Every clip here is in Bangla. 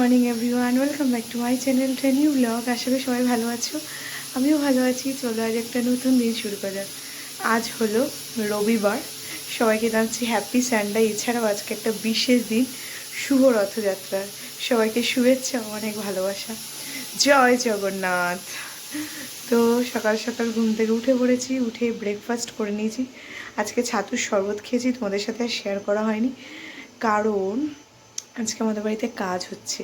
মাই চ্যানেল ট্রেনিউ ব্লগ করি সবাই ভালো আছো। আমিও ভালো আছি। চলো আজ একটা নতুন দিন শুরু করা আজ হলো রবিবার। সবাইকে জানছি হ্যাপি সানডে এছাড়াও আজকে একটা বিশেষ দিন, শুভ রথযাত্রার সবাইকে শুভেচ্ছা অনেক ভালোবাসা। জয় জগন্নাথ। তো সকাল সকাল ঘুম থেকে উঠে পড়েছি, উঠে ব্রেকফাস্ট করে নিয়েছি। আজকে ছাতুর শরবত খেয়েছি, তোমাদের সাথে শেয়ার করা হয়নি। কারণ আজকে আমাদের বাড়িতে কাজ হচ্ছে।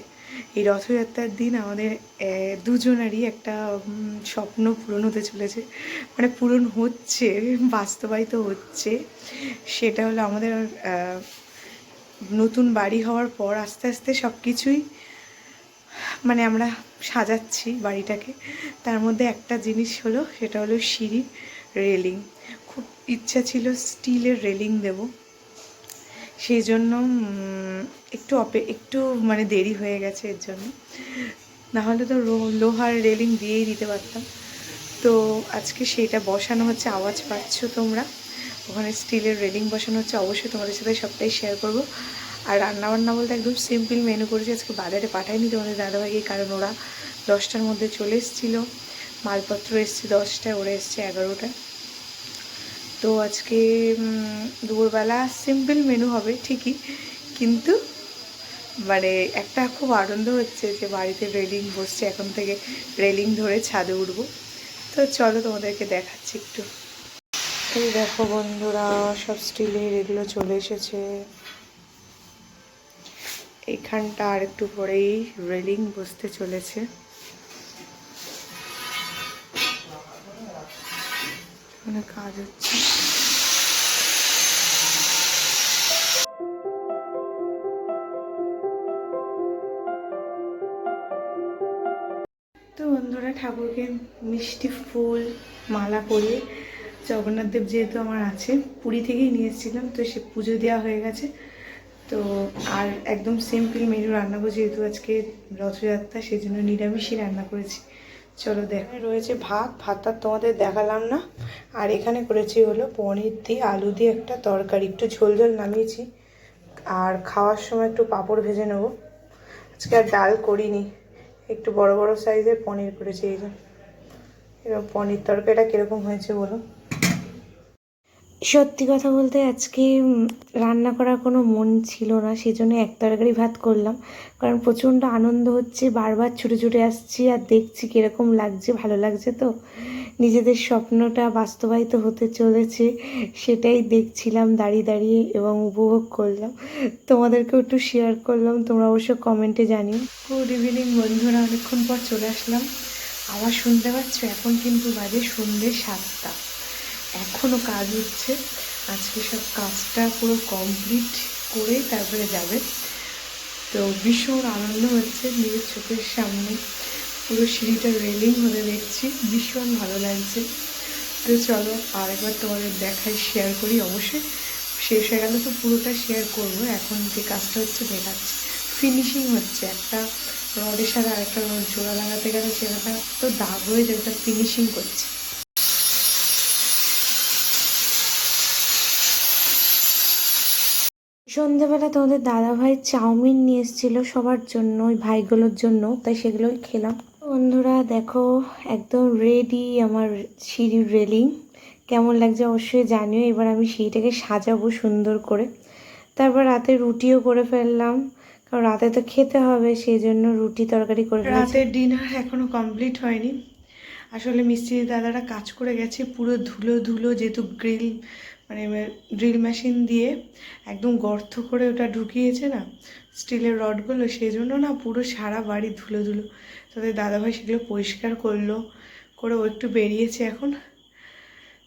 এই রথযাত্রার দিন আমাদের দুজনেরই একটা স্বপ্ন পূরণ হতে চলেছে। মানে পূরণ হচ্ছে, বাস্তবায়িত হচ্ছে। সেটা হলো আমাদের নতুন বাড়ি হওয়ার পর আস্তে আস্তে সব কিছুই মানে আমরা সাজাচ্ছি বাড়িটাকে। তার মধ্যে একটা জিনিস হলো, সেটা হলো সিঁড়ি রেলিং। খুব ইচ্ছা ছিল স্টিলের রেলিং দেবো। সেই জন্য একটু অপে, একটু মানে দেরি হয়ে গেছে এর জন্য। নাহলে তো লোহার রেলিং দিয়েই দিতে পারতাম। তো আজকে সেটা বসানো হচ্ছে, আওয়াজ পাচ্ছ তোমরা? ওখানে স্টিলের রেলিং বসানো হচ্ছে, অবশ্যই তোমাদের সাথে সবটাই শেয়ার করব। আর রান্নাবান্না বলতে একদম সিম্পল মেনু করেছি, আজকে বাজারে পাঠাইনি তোমাদের দাদাভাইকে, কারণ ওরা দশটার মধ্যে চলে এসেছিল। মালপত্র এসছে দশটায়, ওরা এসছে এগারোটায়। তো আজকে দুপুরবেলা সিম্পল মেনু হবে, ঠিকই। কিন্তু মানে একটা খুব আনন্দ হচ্ছে যে বাড়িতে রেলিং বসছে, এখন থেকে রেলিং ধরে ছাদে উঠবো। তো চলো তোমাদেরকে দেখাচ্ছি একটু। এই দেখো বন্ধুরা, সব স্টিলের এগুলো চলে এসেছে। এখানটা আর একটু পরেই রেলিং বসতে চলেছে। মানে কাজ হচ্ছে। তো বন্ধুরা, ঠাকুরকে মিষ্টি ফুল, মালা পরিয়ে জগন্নাথ দেব যেহেতু আমার আছে, পুরী থেকেই নিয়ে এসেছিলাম, তো সে পুজো দেওয়া হয়ে গেছে। তো আর একদম সিম্পল মেনু রান্না করছি যেহেতু আজকে রথযাত্রা, সেই জন্য নিরামিষই রান্না করেছি। চলো দেখ, রয়েছে ভাত ভাতটা তোমাদের দেখালাম না। আর এখানে করেছি হলো পনির দিয়ে আলু দিয়ে একটা তরকারি, একটু ঝোল ঝোল নামিয়েছি। আর খাওয়ার সময় একটু পাঁপড় ভেজে নেব। আজকে আর ডাল করিনি, একটু বড় বড় সাইজের পনির করেছি এই যে। এবার পনির তরকারিটা কীরকম হয়েছে বলো? সত্যি কথা বলতে আজকে রান্না করার কোনো মন ছিল না সেই জন্য এক তরকারি ভাত করলাম। কারণ প্রচণ্ড আনন্দ হচ্ছে, বারবার ছুটে ছুটে আসছি আর দেখছি কীরকম লাগছে, ভালো লাগছে তো। নিজেদের স্বপ্নটা বাস্তবায়িত হতে চলেছে, সেটাই দেখছিলাম, দাঁড়িয়ে দাঁড়িয়ে এবং উপভোগ করলাম। তোমাদেরকেও একটু শেয়ার করলাম, তোমরা অবশ্য কমেন্টে জানিও। গুড ইভিনিং বন্ধুরা, অনেকক্ষণ পর চলে আসলাম। আবার শুনতে পাচ্ছ? এখন কিন্তু বাজে সন্ধ্যে সাতটা। এখনও কাজ হচ্ছে। আজকে সব কাজটা পুরো কমপ্লিট করেই তারপরে যাবে। তো ভীষণ আনন্দ হচ্ছে নিজের চোখের সামনে। পুরো সিঁড়িটা রেলিং হতে দেখছি, ভীষণ ভালো লাগছে। তো চলো আরেকবার তোমাদের দেখাই শেয়ার করি। অবশ্যই শেষ হয়ে গেলে তো পুরোটা শেয়ার করব। এখন যে কাজটা হচ্ছে দেখাচ্ছি। ফিনিশিং হচ্ছে। একটা রডের সাথে আরেকটা রড জোড়া লাগাতে গেলে সেটা তো দাগ হয়ে ওটা ফিনিশিং করছে। সন্ধেবেলা তোমাদের দাদাভাই চাউমিন নিয়ে এসেছিল সবার জন্য, ওই ভাইগুলোর জন্য, তাই সেগুলোই খেলাম। বন্ধুরা, দেখো, একদম রেডি আমার সিঁড়ির রেলিং কেমন লাগছে অবশ্যই জানিও, এবার আমি সিঁড়িটাকে সাজাবো সুন্দর করে। তারপর রাতে রুটিও করে ফেললাম, কারণ রাতে তো খেতে হবে, সেই জন্য রুটি তরকারি করে রাতের ডিনার এখনও কমপ্লিট হয়নি। আসলে মিস্ত্রি দাদারা কাজ করে গেছে পুরো ধুলো ধুলো যেহেতু গ্রিল মানে ড্রিল মেশিন দিয়ে একদম গর্ত করে ওটা ঢুকিয়েছে না, স্টিলের রডগুলো সেই জন্য না পুরো সারা বাড়ি ধুলো ধুলো। তাদের দাদাভাই সেগুলো পরিষ্কার করল, করে ও একটু বেরিয়েছে এখন।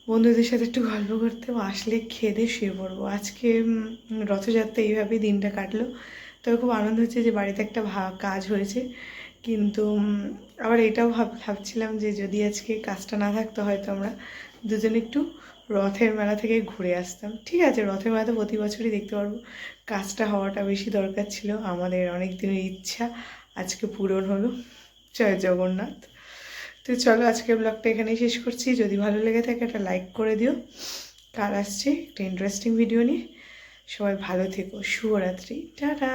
বন্ধুদের সাথে একটু গল্প করতে আসলে খেয়ে দিয়ে শুয়ে পড়ব। আজকে রথযাত্রা এইভাবেই দিনটা কাটলো। তবে খুব আনন্দ হচ্ছে যে বাড়িতে একটা কাজ হয়েছে। কিন্তু আবার এটাও ভাব, ভাবছিলাম যে যদি আজকে কাজটা না থাকতো হয়তো আমরা দুজন একটু রথের মেলা থেকে ঘুরে আসতাম। ঠিক আছে, রথের মেলা তো প্রতি বছরই দেখতে পারব কাজটা হওয়াটা বেশি দরকার ছিল। আমাদের অনেক দিনের ইচ্ছা আজকে পূরণ হলো। জয় জগন্নাথ। তো চলো আজকের ব্লগটা এখানেই শেষ করছি। যদি ভালো লেগে থাকে একটা লাইক করে দিও। কাল আসছে একটা ইন্টারেস্টিং ভিডিও নিয়ে। সবাই ভালো থেকো। শুভরাত্রি। টাটা!